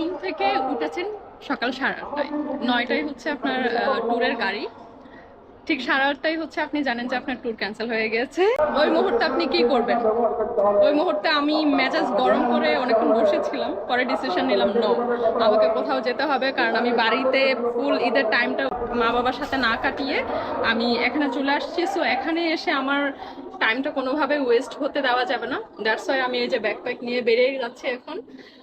ঘুম থেকে উঠেছেন সকাল সাড়ে আটটায়। নয়টায় হচ্ছে আপনার ট্যুরের গাড়ি। ঠিক সাড়ে আটটায় হচ্ছে আপনি জানেন যে আপনার ট্যুর ক্যান্সেল হয়ে গেছে। ওই মুহূর্তে আপনি কি করবেন? ওই মুহূর্তে আমি মেজাজ গরম করে অনেকক্ষণ বসেছিলাম, পরে ডিসিশন নিলাম নো আমাকে কোথাও যেতে হবে। কারণ আমি বাড়িতে ফুল ঈদের টাইমটা মা বাবার সাথে না কাটিয়ে আমি এখানে চলে আসছি। সো এখানে এসে আমার টাইমটা কোনোভাবে ওয়েস্ট হতে দেওয়া যাবে না। দ্যাটস ওয়াই আমি এই যে ব্যাকপ্যাক নিয়ে বেরিয়ে যাচ্ছি এখন।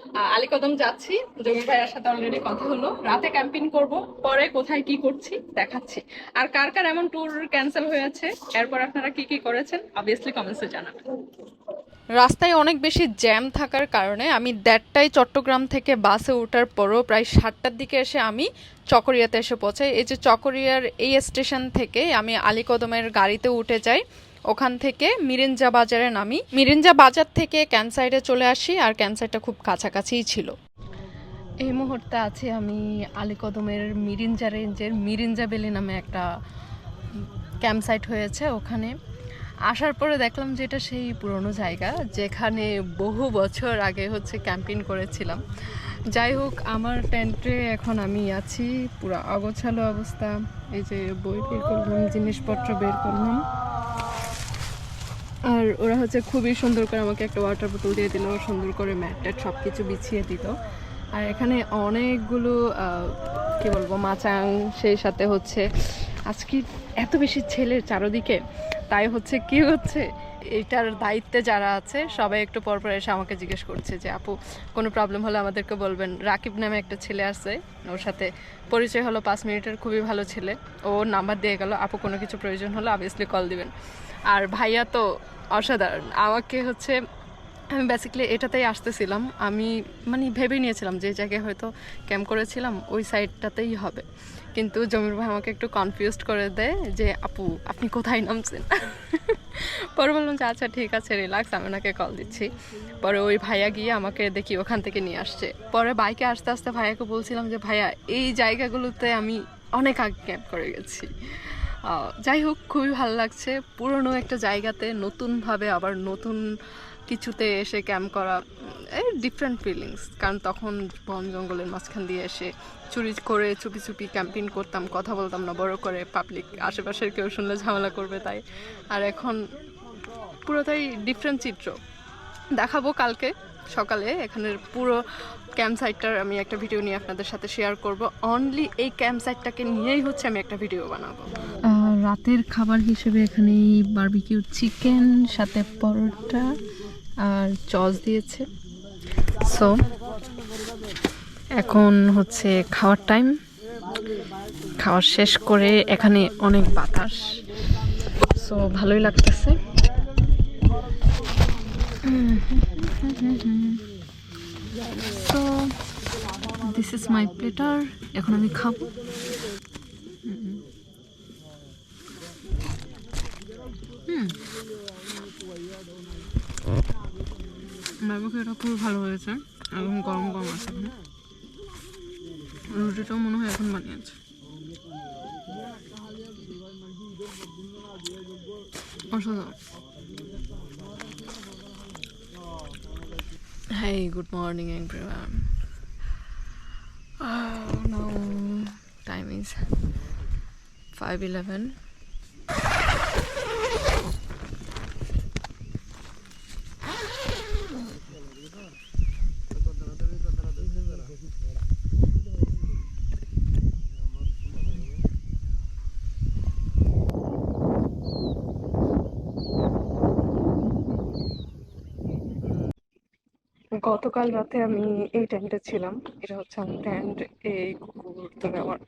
আহ, আলীকদম যাচ্ছি। জমি ভাইয়ের সাথে অলরেডি কথা হলো। রাতে ক্যাম্পিং করব পরে কোথায় কি করছি দেখাচ্ছি। আর কার কার এমন ট্যুর ক্যান্সেল হয়েছে এরপর আপনারা কি কি করেছেন অবভিয়াসলি কমেন্টসে জানাবেন। রাস্তায় অনেক বেশি জ্যাম থাকার কারণে আমি দেড়টায় চট্টগ্রাম থেকে বাসে ওঠার পরও প্রায় সাতটার দিকে এসে আমি চকরিয়াতে এসে পৌঁছাই। এই যে চকরিয়ার এই স্টেশন থেকে আমি আলীকদমের গাড়িতে উঠে যাই ওখান থেকে মিরিঞ্জা বাজারে নামি। মিরিঞ্জা বাজার থেকে ক্যানসাইডে চলে আসি আর ক্যানসাইডটা খুব কাছাকাছিই ছিল। এই মুহূর্তে আছি আমি আলীকদমের মিরিঞ্জা রেঞ্জের মিরিঞ্জা বেলি নামে একটা ক্যাম্প সাইট হয়েছে ওখানে। আসার পরে দেখলাম যে এটা সেই পুরনো জায়গা, যেখানে বহু বছর আগে হচ্ছে ক্যাম্পিং করেছিলাম। যাই হোক, আমার টেন্টে এখন আমি আছি, পুরো অগোছালো অবস্থা। এই যে বই বের করলাম, জিনিসপত্র বের করলাম। আর ওরা হচ্ছে খুবই সুন্দর করে আমাকে একটা ওয়াটার বোতল দিয়ে দিল, সুন্দর করে ম্যাট ট্যাট সব কিছু বিছিয়ে দিল। আর এখানে অনেকগুলো কি বলব, মাচাং, সেই সাথে হচ্ছে আজকে এত বেশি ছেলের চারদিকে, তাই হচ্ছে কি হচ্ছে, এটার দায়িত্বে যারা আছে, সবাই একটু পর পর এসে আমাকে জিজ্ঞেস করছে যে, আপু, কোনো প্রবলেম হলে আমাদেরকে বলবেন। রাকিব নামে একটা ছেলে আছে, ওর সাথে পরিচয় হলো পাঁচ মিনিটের, খুবই ভালো ছেলে। ওর নাম্বার দিয়ে গেল, আপু, কোনো কিছু প্রয়োজন হলে অবভিয়াসলি কল দিবেন। আর ভাইয়া তো অসাধারণ। আমাকে হচ্ছে, আমি বেসিক্যালি এটাতেই আসতেছিলাম। আমি মানে ভেবে নিয়েছিলাম যে জায়গায় হয়তো ক্যাম্প করেছিলাম, ওই সাইডটাতেই হবে। কিন্তু জমির ভাই আমাকে একটু কনফিউজড করে দেয় যে, আপু, আপনি কোথায় নামছেন? পরে বললাম যে আচ্ছা ঠিক আছে রিল্যাক্স আমি ওনাকে কল দিচ্ছি। পরে ওই ভাইয়া গিয়ে আমাকে দেখি ওখান থেকে নিয়ে আসছে। পরে বাইকে আস্তে আস্তে ভাইয়াকে বলছিলাম যে, ভাইয়া, এই জায়গাগুলোতে আমি অনেক আগে ক্যাম্প করে গেছি। যাই হোক, খুবই ভালো লাগছে। পুরনো একটা জায়গাতে নতুনভাবে আবার নতুন কিছুতে এসে ক্যাম্প করা এই ডিফারেন্ট ফিলিংস কারণ তখন বন জঙ্গলের মাঝখান দিয়ে এসে চুরি করে, চুপি চুপি ক্যাম্পিং করতাম, কথা বলতাম না, বড় করে পাবলিক আশেপাশের কেউ শুনলে ঝামেলা করবে তাই। আর এখন পুরোটাই ডিফারেন্ট চিত্র। দেখাবো কালকে। সকালে এখানের পুরো ক্যাম্প সাইটটার আমি একটা ভিডিও নিয়ে আপনাদের সাথে শেয়ার করব। অনলি এই ক্যাম্প সাইটটাকে নিয়েই হচ্ছে আমি একটা ভিডিও বানাবো। রাতের খাবার হিসেবে এখানে বারবিকিউ চিকেন সাথে পরোটা আর চস দিয়েছে। সো এখন হচ্ছে খাওয়ার টাইম খাওয়া শেষ করে এখানে অনেক বাতাস। সো ভালোই লাগতেছে। So this is my platter এখন আমি খাব। বাবুকে এটা খুবই ভালো হয়েছে। একদম গরম গরম আছে। এখানে রুটিটাও মনে হয় এখন বানিয়েছে। অসাধারণ। Hey, good morning everyone. Oh no, time is 5:11. গতকাল রাতে আমি এই টেন্টে ছিলাম। এটা হচ্ছে আমার টেন্ট এই কুকুর তবে আমার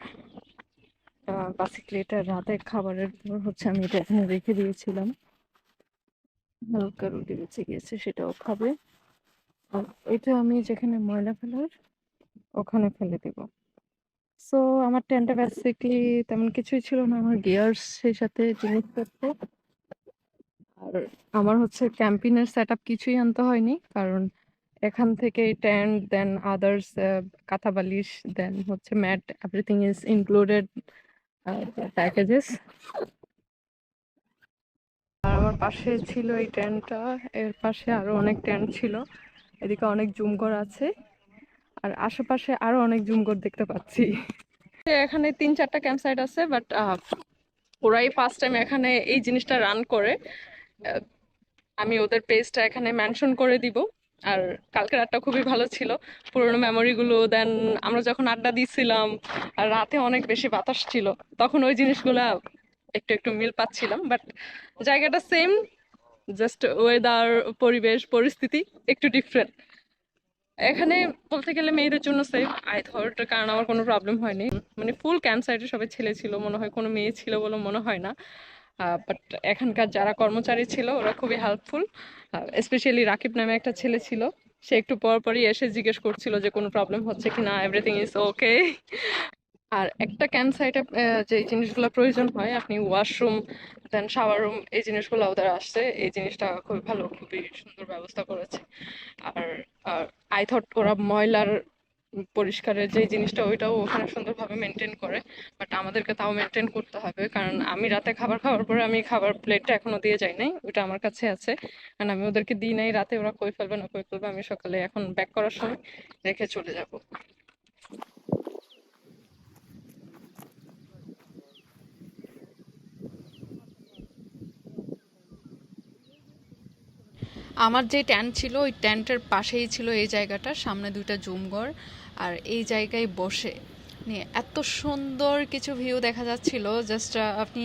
বেসিক্যালি এটা রাতের খাবারের পর হচ্ছে আমি এটা এখানে রেখে দিয়েছিলাম। হালকা রুটি বেঁচে গিয়েছে, সেটাও খাবে। আর এটা আমি যেখানে ময়লা ফেলার, ওখানে ফেলে দিব। সো আমার টেন্টে বেসিক্যালি তেমন কিছুই ছিল না, আমার গিয়ার্স সেই সাথে জিনিসপত্র। আর আমার হচ্ছে ক্যাম্পিনের সেট আপ কিছুই আনতে হয়নি, কারণ এখান থেকে টেন্ট দেন আদার্স কাঁথা বালিশ দেন হচ্ছে mat everything is included packages আর আমার পাশে ছিল এই টেন্টটা এর পাশে আরও অনেক টেন্ট ছিল, এদিকে অনেক জুম ঘর আছে, আর আশেপাশে আরও অনেক জুমঘর দেখতে পাচ্ছি। এখানে তিন চারটা ক্যাম্প সাইট আছে বাট ওরাই ফার্স্ট টাইম এখানে এই জিনিসটা রান করে আমি ওদের পেজটা এখানে মেনশন করে দিব। আর কালকের রাতটা খুবই ভালো ছিল। পুরোনো মেমোরিগুলো দেন আমরা যখন আড্ডা দিচ্ছিলাম আর রাতে অনেক বেশি বাতাস ছিল, তখন ওই জিনিসগুলো একটু একটু মিল পাচ্ছিলাম বাট জায়গাটা সেম জাস্ট ওয়েদার পরিবেশ, পরিস্থিতি একটু ডিফারেন্ট এখানে বলতে গেলে মেয়েদের জন্য সেফ আই থট কারণ আমার কোনো প্রবলেম হয়নি। মানে ফুল ক্যাম্প সাইটে সবাই ছেলে ছিল, মনে হয় কোনো মেয়ে ছিল বলে মনে হয় না। বাট এখানকার যারা কর্মচারী ছিল, ওরা খুবই হেল্পফুল স্পেশালি রাকিব নামে একটা ছেলে ছিল। সে একটু পর পরই এসে জিজ্ঞেস করছিল যে কোনো প্রবলেম হচ্ছে কি না এভরিথিং ইজ ওকে আর একটা ক্যাম্প সাইটে যে জিনিসগুলো প্রয়োজন হয়, আপনি ওয়াশরুম দেন শাওয়ার রুম এই জিনিসগুলো ওদের আসছে। এই জিনিসটা খুবই ভালো, খুবই সুন্দর ব্যবস্থা করেছে। আর আই থট ওরা ময়লার পরিষ্কারের যে জিনিসটা, ওইটাও ওখানে সুন্দরভাবে মেনটেন করে। বাট আমাদেরকে তাও মেনটেন করতে হবে, কারণ আমি রাতে খাবার খাওয়ার পরে আমি খাবার প্লেটটা এখনও দিয়ে যাই নাই, ওইটা আমার কাছে আছে। কারণ আমি ওদেরকে দিই নাই, রাতে ওরা কই ফেলবে না কই ফেলবে, আমি সকালে এখন ব্যাক করার সময় রেখে চলে যাব। আমার যে ট্যান্ট ছিল, ওই ট্যান্টের পাশেই ছিল এই জায়গাটা, সামনে দুইটা জুমঘর, আর এই জায়গায় বসে নিয়ে এত সুন্দর কিছু ভিউ দেখা যাচ্ছিল। জাস্ট আপনি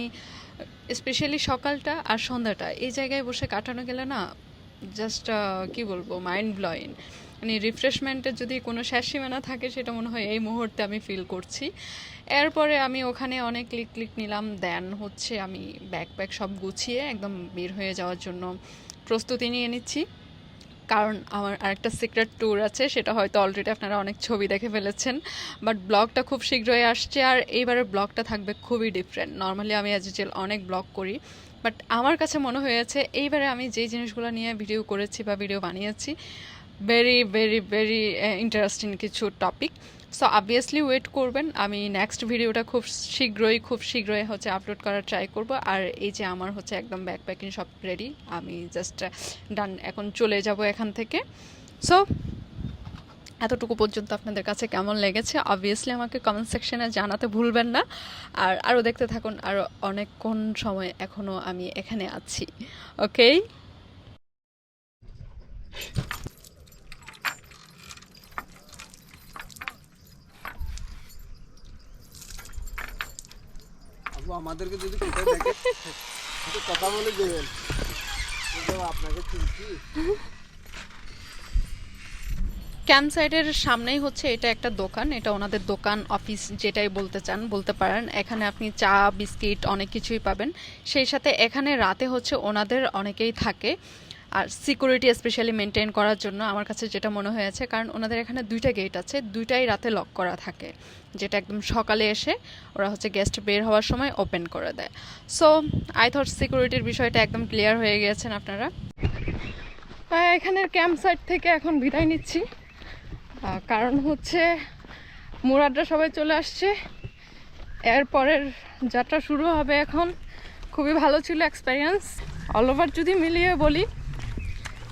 স্পেশালি সকালটা আর সন্ধ্যাটা, এই জায়গায় বসে কাটানো গেলে না জাস্ট কি বলব মাইন্ড ব্লোয়িং মানে রিফ্রেশমেন্টের যদি কোনো শেষ সীমানা থাকে, সেটা মনে হয় এই মুহূর্তে আমি ফিল করছি। এরপরে আমি ওখানে অনেক ক্লিক ক্লিক নিলাম দেন হচ্ছে আমি ব্যাগ প্যাক সব গুছিয়ে একদম বের হয়ে যাওয়ার জন্য প্রস্তুতি নিয়ে নিচ্ছি। কারণ আমার আরেকটা সিক্রেট ট্যুর আছে, সেটা হয়তো অলরেডি আপনারা অনেক ছবি দেখে ফেলেছেন বাট ব্লগটা খুব শীঘ্রই আসছে আর এইবারের ব্লগটা থাকবে খুবই ডিফারেন্ট নর্মালি আমি অ্যাজ ইউজুয়াল অনেক ব্লগ করি বাট আমার কাছে মনে হয়েছে এইবারে আমি যেই জিনিসগুলো নিয়ে ভিডিও করেছি বা ভিডিও বানিয়েছি ভেরি ভেরি ভেরি ইন্টারেস্টিং কিছু টপিক সো অবভিয়াসলি ওয়েট করবেন। আমি নেক্সট ভিডিওটা খুব শীঘ্রই খুব শীঘ্রই হচ্ছে আপলোড করার ট্রাই করব। আর এই যে আমার হচ্ছে একদম ব্যাক প্যাকিং সব রেডি আমি জাস্ট ডান এখন চলে যাব এখান থেকে। সো এতটুকু পর্যন্ত আপনাদের কাছে কেমন লেগেছে? অবভিয়াসলি আমাকে কমেন্ট সেকশনে জানাতে ভুলবেন না। আর আরও দেখতে থাকুন আরও অনেকক্ষণ সময় এখনও আমি এখানে আছি। ওকে আমাদেরকে যদি কথা বলে দেবেন। আপনাকে চিনছি। ক্যাম্প সাইটের সামনেই হচ্ছে এটা একটা দোকান, এটা ওনাদের দোকান, অফিস যেটাই বলতে চান, বলতে পারেন। এখানে আপনি চা, বিস্কিট, অনেক কিছুই পাবেন। সেই সাথে এখানে রাতে হচ্ছে ওনাদের অনেকেই থাকে। আর সিকিউরিটি স্পেশালি মেনটেন করার জন্য আমার কাছে যেটা মনে হয়েছে, কারণ ওনাদের এখানে দুইটা গেট আছে, দুইটাই রাতে লক করা থাকে। যেটা একদম সকালে এসে ওরা হচ্ছে গেস্ট বের হওয়ার সময় ওপেন করে দেয়। সো আই থট সিকিউরিটির বিষয়টা একদম ক্লিয়ার হয়ে গিয়েছেন আপনারা। এখানের ক্যাম্প সাইট থেকে এখন বিদায় নিচ্ছি। কারণ হচ্ছে মুরাদরা সবাই চলে আসছে। এরপরের যাত্রা শুরু হবে এখন। খুবই ভালো ছিল এক্সপেরিয়েন্স অল ওভার যদি মিলিয়ে বলি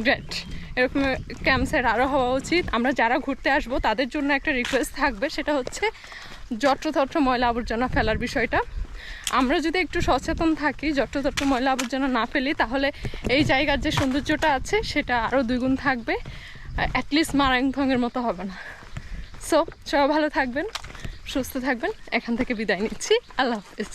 গ্রেট এরকম ক্যাম্প সাইট আরও হওয়া উচিত। আমরা যারা ঘুরতে আসব, তাদের জন্য একটা রিকোয়েস্ট থাকবে, সেটা হচ্ছে যত্রতত্র ময়লা আবর্জনা ফেলার বিষয়টা। আমরা যদি একটু সচেতন থাকি যত্রতত্র ময়লা আবর্জনা না ফেলি, তাহলে এই জায়গার যে সৌন্দর্যটা আছে, সেটা আরও দুইগুণ থাকবে। অ্যাটলিস্ট মারাংথংয়ের মতো হবে না। সো সবাই ভালো থাকবেন, সুস্থ থাকবেন। এখান থেকে বিদায় নিচ্ছি। আল্লাহ হাফিজ।